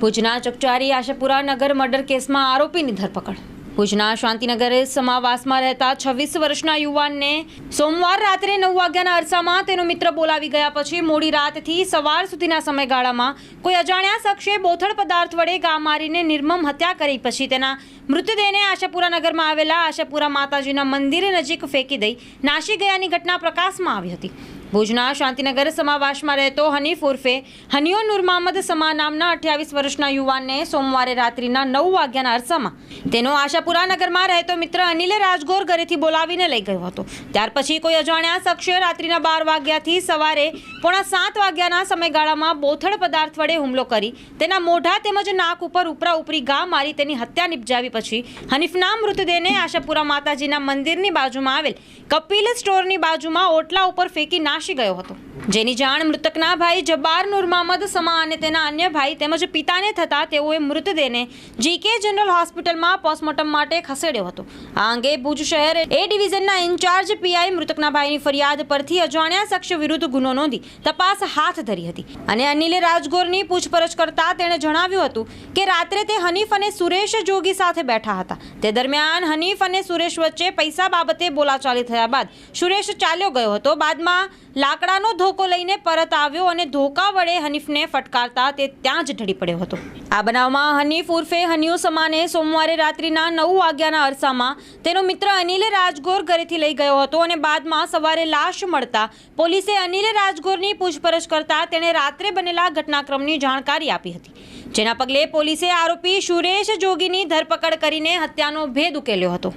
ભુજના ચકચારી આશાપુરા નગર મર્ડર કેસમાં આરોપીની ધરપકડ. ભુજના શાંતિનગર સમાવાસમાં રહેતા છવ્વીસ વર્ષના યુવાનને સોમવાર રાત્રે નવ વાગ્યાના અરસામાં તેનો મિત્ર બોલાવી ગયા પછી મોડી રાતથી સવાર સુધીના સમયગાળામાં કોઈ અજાણ્યા શખ્સે બોથડ પદાર્થ વડે ગા મારીને નિર્મમ હત્યા કરી પછી તેના મૃતદેહને આશાપુરા નગરમાં આવેલા આશાપુરા માતાજીના મંદિર નજીક ફેંકી દઈ નાસી ગયાની ઘટના પ્રકાશમાં આવી હતી. ભુજના શાંતિનગર સમાવાસમાં રહેતો હનીફ ઉર્ફે હનિયો નુર મહમદ સમા નામના અઠ્યાવીસ વર્ષના યુવાનને સોમવારે રાત્રિના નવ વાગ્યાના અરસામાં તેનો આશાપુરા નગરમાં રહેતો મિત્ર અનિલે રાજગોર ઘરેથી બોલાવીને લઈ ગયો હતો. ત્યાર પછી કોઈ અજાણ્યા શખ્સે રાત્રિના બાર વાગ્યાથી સવારે પોણા સાત વાગ્યાના સમયગાળામાં બોથડ પદાર્થ વડે હુમલો કરી તેના મોઢા તેમજ નાક ઉપર ઉપરા ઉપરી ગા મારી તેની હત્યા નિપજાવી પછી હનીફના મૃતદેહને આશાપુરા માતાજીના મંદિરની બાજુમાં આવેલ કપિલ સ્ટોરની બાજુમાં ઓટલા ઉપર ફેંકી નાશી ગયો હતો. જેની જાણ મૃતકના ભાઈ જબ્બાર નૂર મહમદ સમા અને તેના અન્ય ભાઈ તેમજ પિતાને થતા તેઓએ મૃતદેહને જીકે જનરલ હોસ્પિટલમાં પોસ્ટમોર્ટમ માટે ખસેડ્યો હતો. આ અંગે ભુજ શહેર એ ડિવિઝનના ઇન્ચાર્જ પીઆઈ મૃતકના ભાઈની ફરિયાદ પરથી અજાણ્યા શખ્સ વિરુદ્ધ ગુનો નોંધી તપાસ હાથ ધરી હતી. અને અનિલે રાજગોરની પૂછપરછ કરતા તેણે જણાવ્યું હતું કે રાત્રે તે હનીફ અને સુરેશ જોગી સાથે બેઠા હતા. તે દરમિયાન હનીફ અને સુરેશ વચ્ચે પૈસા બાબતે બોલાચાલી થયા બાદ સુરેશ ચાલ્યો ગયો હતો. બાદમાં લાકડાનો ધોકો લઈને પરત આવ્યો અને ધોકા વડે હનીફને ફટકારતા તે ત્યાં જ ઢળી પડ્યો હતો. આ બનાવમાં હનીફ ઉર્ફે હનિયુ સમાને સોમવારે રાત્રિના નવ વાગ્યાના અરસામાં તેનો મિત્ર અનિલ રાજગોર ઘરેથી લઈ ગયો હતો અને બાદમાં સવારે લાશ મળતા પોલીસે અનિલ રાજગોરની પૂછપરછ કરતા તેણે રાત્રે બનેલા ઘટનાક્રમની જાણકારી આપી હતી. જેના પગલે પોલીસે આરોપી સુરેશ જોગીની ધરપકડ કરીને હત્યાનો ભેદ ઉકેલ્યો હતો.